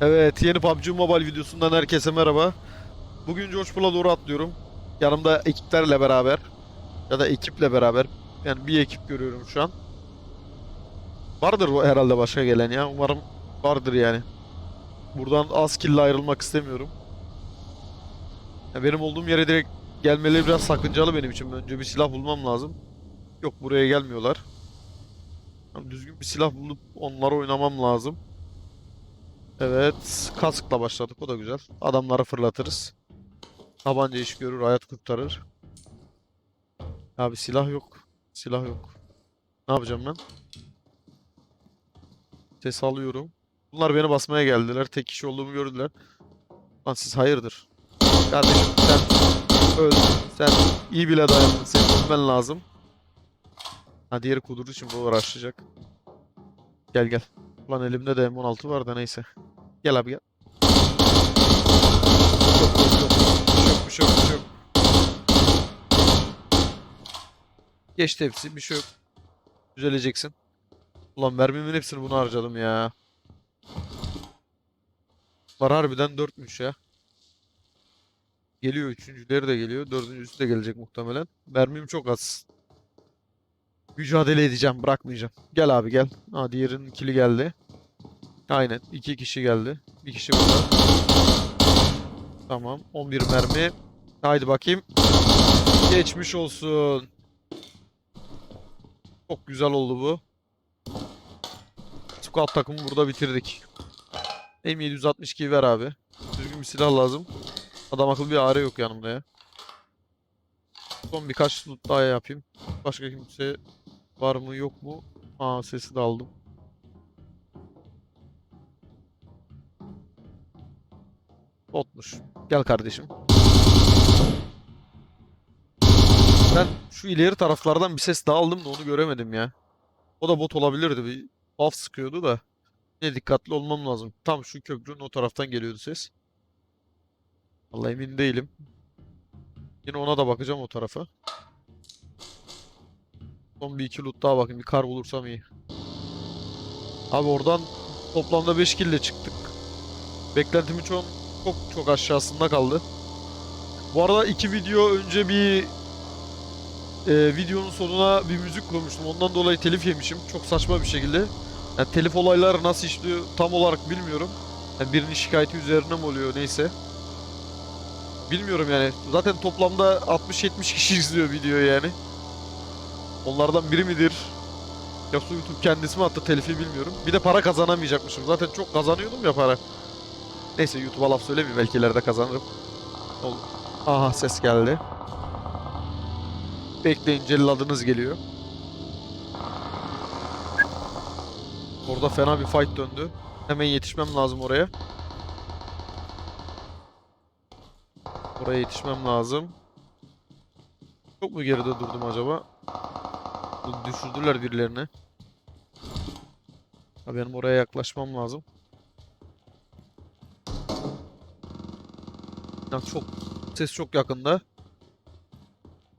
Evet, yeni PUBG Mobile videosundan herkese merhaba. Bugün George Pool'a doğru atlıyorum. Yanımda ekiplerle beraber ya da ekiple beraber. Yani bir ekip görüyorum şu an. Vardır herhalde başka gelen ya. Umarım vardır yani. Buradan az kill'le ayrılmak istemiyorum. Ya benim olduğum yere direkt gelmeleri biraz sakıncalı benim için. Önce bir silah bulmam lazım. Yok buraya gelmiyorlar. Yani düzgün bir silah bulup onlara oynamam lazım. Evet. Kaskla başladık. O da güzel. Adamları fırlatırız. Tabanca iş görür. Hayat kurtarır. Abi silah yok. Silah yok. Ne yapacağım ben? Ses alıyorum. Bunlar beni basmaya geldiler. Tek kişi olduğumu gördüler. Lan siz hayırdır? Kardeşim sen öldün. Sen iyi bile dayandın. Senin ölmen lazım. Ha diğeri kudurdu şimdi o uğraşacak. Gel gel. Ulan elimde de M16 var da neyse. Gel abi gel. Bir şey yok bir şey yok. Geçti hepsi bir şey yok. Düzeleceksin. Ulan mermimin hepsini buna harcadım ya. Var harbiden 4'müş ya. Geliyor üçüncüleri de geliyor. Dördüncüsü de gelecek muhtemelen. Mermim çok az. Mücadele edeceğim bırakmayacağım. Gel abi gel. Ha diğerinin kili geldi. Aynen. iki kişi geldi. Bir kişi burada. Tamam. 11 mermi. Haydi bakayım. Geçmiş olsun. Çok güzel oldu bu. Squad takımı burada bitirdik. M762 ver abi. Düzgün bir silah lazım. Adam akıllı bir ağrı yok yanımda ya. Son birkaç loot daha yapayım. Başka kimse var mı yok mu? Aa sesi de aldım. Botmuş. Gel kardeşim. Ben şu ileri taraflardan bir ses daha aldım da onu göremedim ya. O da bot olabilirdi. Bir buff sıkıyordu da. Yine dikkatli olmam lazım. Tam şu köprünün o taraftan geliyordu ses. Vallahi emin değilim. Yine ona da bakacağım o tarafa. Son bir iki loot daha bakayım. Bir kar bulursam iyi. Abi oradan toplamda 5 kill ile çıktık. Beklentimin çok çok çok aşağısında kaldı. Bu arada iki video önce bir e, videonun sonuna bir müzik koymuştum. Ondan dolayı telif yemişim. Çok saçma bir şekilde. Yani telif olayları nasıl işliyor tam olarak bilmiyorum. Yani birinin şikayeti üzerine mi oluyor neyse. Bilmiyorum yani. Zaten toplamda 60-70 kişi izliyor videoyu yani. Onlardan biri midir? Yoksa YouTube kendisi mi attı telifi bilmiyorum. Bir de para kazanamayacakmışım. Zaten çok kazanıyordum ya para. Neyse YouTube'a laf söylemeyeyim. Belki ileride kazanırım. Ol- Aha ses geldi. Bekleyin celladınız geliyor. Orada fena bir fight döndü. Hemen yetişmem lazım oraya. Oraya yetişmem lazım. Çok mu geride durdum acaba? Düşürdüler birilerini. Ha benim oraya yaklaşmam lazım. Ya çok ses çok yakında.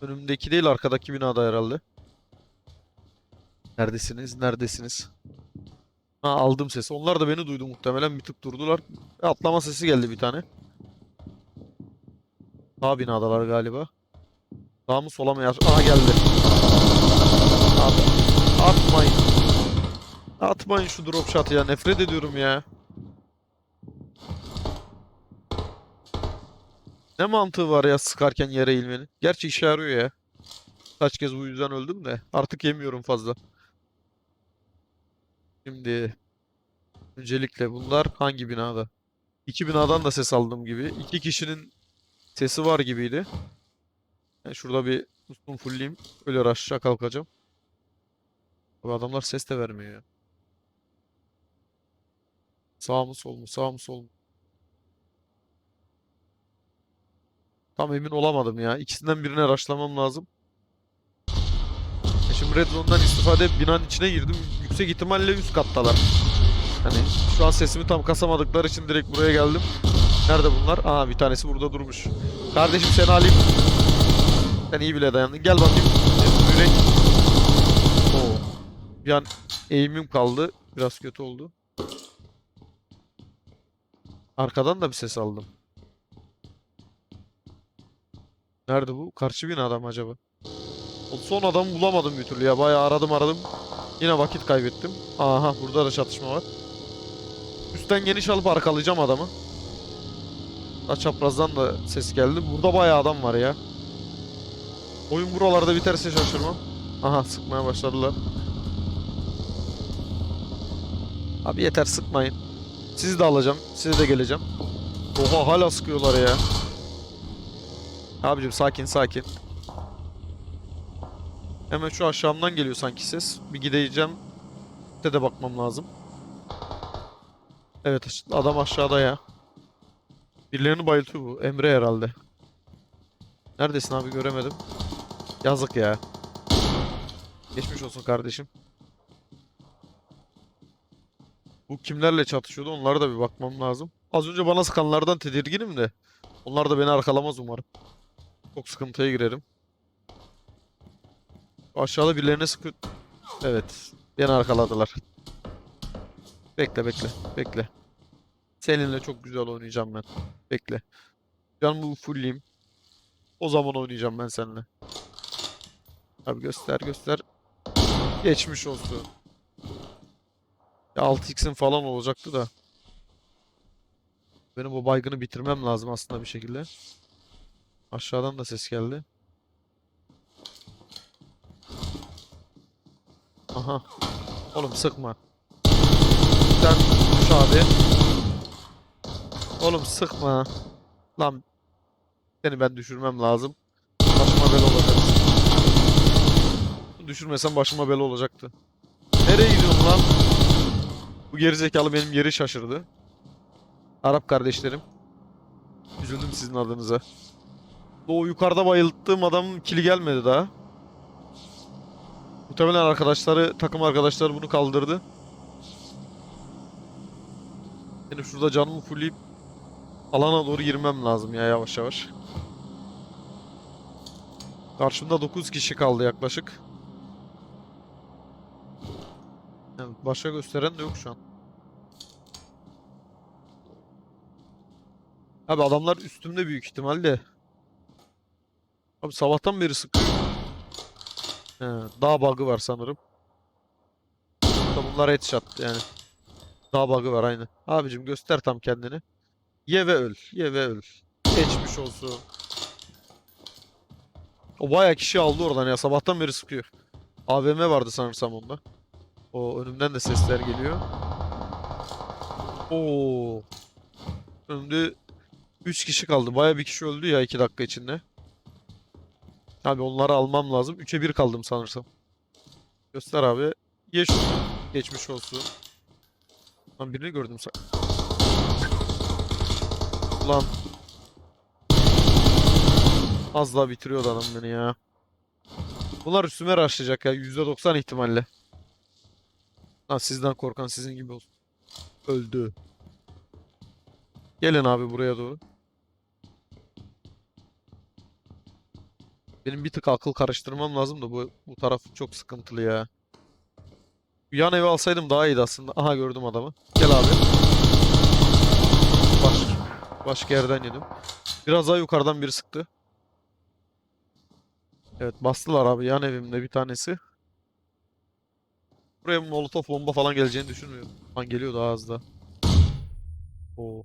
Önümdeki değil arkadaki binada herhalde. Neredesiniz? Neredesiniz? Ha aldım sesi. Onlar da beni duydu muhtemelen. Bir tık durdular. Atlama sesi geldi bir tane. Sağ binadalar galiba. Sağ mı sola mı? yaz- Aha geldi. At, atmayın. Atmayın şu drop shot'ı ya. Nefret ediyorum ya. Ne mantığı var ya sıkarken yere eğilmenin? Gerçi işe yarıyor ya. Kaç kez bu yüzden öldüm de. Artık yemiyorum fazla. Şimdi öncelikle bunlar hangi binada? İki binadan da ses aldığım gibi. İki kişinin sesi var gibiydi. Ben şurada bir ustum fullleyeyim. Öyle rush'a kalkacağım. Abi adamlar ses de vermiyor ya. Sağ mı sol mu? Sağ mı sol mu? Tam emin olamadım ya. İkisinden birine rushlamam lazım. Ya Şimdi Red Zone'dan istifade binanın içine girdim. Yüksek ihtimalle üst kattalar. Hani şu an sesimi tam kasamadıkları için direkt buraya geldim. Nerede bunlar? Aa bir tanesi burada durmuş. Kardeşim seni alayım. Sen iyi bile dayandın. Gel bakayım. Yürek. Oo. Bir an eğimim kaldı. Biraz kötü oldu. Arkadan da bir ses aldım. Nerede bu? Karşı binada mı acaba? O son adamı bulamadım bir türlü ya. Bayağı aradım aradım. Yine vakit kaybettim. Aha burada da çatışma var. Üstten geniş alıp arkalayacağım adamı. Da çaprazdan da ses geldi. Burada bayağı adam var ya. Oyun buralarda biterse şaşırmam. Aha sıkmaya başladılar. Abi yeter sıkmayın. Sizi de alacağım. Size de geleceğim. Oha hala sıkıyorlar ya. Abicim sakin sakin. Hemen şu aşağımdan geliyor sanki ses. Bir gideceğim. De de bakmam lazım. Evet adam aşağıda ya. Birilerini bayıltıyor bu. Emre herhalde. Neredesin abi göremedim. Yazık ya. Geçmiş olsun kardeşim. Bu kimlerle çatışıyordu onlara da bir bakmam lazım. Az önce bana sıkanlardan tedirginim de. Onlar da beni arkalamaz umarım. Çok sıkıntıya girerim. Aşağıda birilerine sıkı... Evet. Beni arkaladılar. Bekle bekle. Bekle. Seninle çok güzel oynayacağım ben. Bekle. Canımı fullleyeyim. O zaman oynayacağım ben seninle. Abi göster göster. Geçmiş olsun. Ya 6x'in falan olacaktı da. Benim o baygını bitirmem lazım aslında bir şekilde. Aşağıdan da ses geldi. Aha. Oğlum sıkma. Sen düş abi. Oğlum sıkma. Lan seni ben düşürmem lazım. Başıma bela olacak. Düşürmesem başıma bela olacaktı. Nereye gidiyorsun lan? Bu gerizekalı benim yeri şaşırdı. Arap kardeşlerim. Üzüldüm sizin adınıza. O yukarıda bayılttığım adamın kili gelmedi daha. Muhtemelen arkadaşları, takım arkadaşları bunu kaldırdı. Benim şurada canımı fullleyip alana doğru girmem lazım ya yavaş yavaş. Karşımda 9 kişi kaldı yaklaşık. Yani başka gösteren de yok şu an. Abi adamlar üstümde büyük ihtimalle. Abi sabahtan beri sıkıyor. He, dağ bug'ı var sanırım. Bunlar headshot yani. Dağ bug'ı var aynı. Abicim göster tam kendini. Ye ve öl. Ye ve öl. Geçmiş olsun. O bayağı kişi aldı oradan ya. Sabahtan beri sıkıyor. AVM vardı sanırsam onda. O önümden de sesler geliyor. Oo. Önümde 3 kişi kaldı. Bayağı bir kişi öldü ya 2 dakika içinde. Abi onları almam lazım. 3'e 1 kaldım sanırsam. Göster abi. Şunu. Geçmiş olsun. Lan birini gördüm sa- Ulan. Az daha bitiriyordu adam beni ya. Bunlar üstüme rushlayacak ya. %90 ihtimalle. Ha sizden korkan sizin gibi olsun. Öldü. Gelin abi buraya doğru. Benim bir tık akıl karıştırmam lazım da bu bu taraf çok sıkıntılı ya. Yan evi alsaydım daha iyiydi aslında. Aha gördüm adamı. Gel abi. Baş, başka yerden yedim. Biraz daha yukarıdan biri sıktı. Evet bastılar abi yan evimde bir tanesi. Buraya molotof bomba falan geleceğini düşünmüyorum. Lan geliyor daha az da. Oo.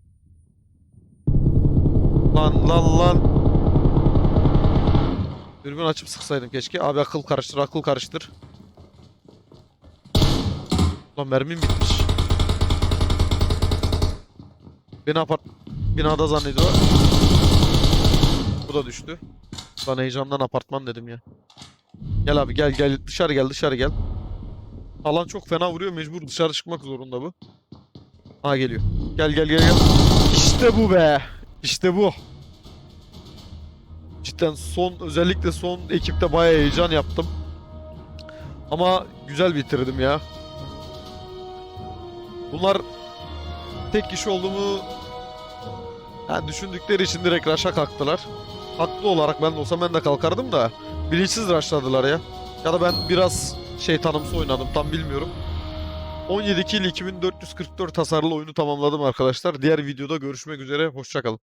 Lan lan lan. Dürbün açıp sıksaydım keşke. Abi akıl karıştır, akıl karıştır. Lan mermim bitmiş. Beni apart binada zannediyor. Bu da düştü. Lan heyecandan apartman dedim ya. Gel abi gel gel dışarı gel dışarı gel. Alan çok fena vuruyor mecbur dışarı çıkmak zorunda bu. Ha geliyor. Gel gel gel gel. İşte bu be. İşte bu. Cidden son özellikle son ekipte bayağı heyecan yaptım. Ama güzel bitirdim ya. Bunlar tek kişi olduğumu yani düşündükleri için direkt rush'a kalktılar. Haklı olarak ben de olsam ben de kalkardım da bilinçsiz rushladılar ya. Ya da ben biraz şeytanımsı oynadım tam bilmiyorum. 17 kill 2444 hasarlı oyunu tamamladım arkadaşlar. Diğer videoda görüşmek üzere. Hoşçakalın.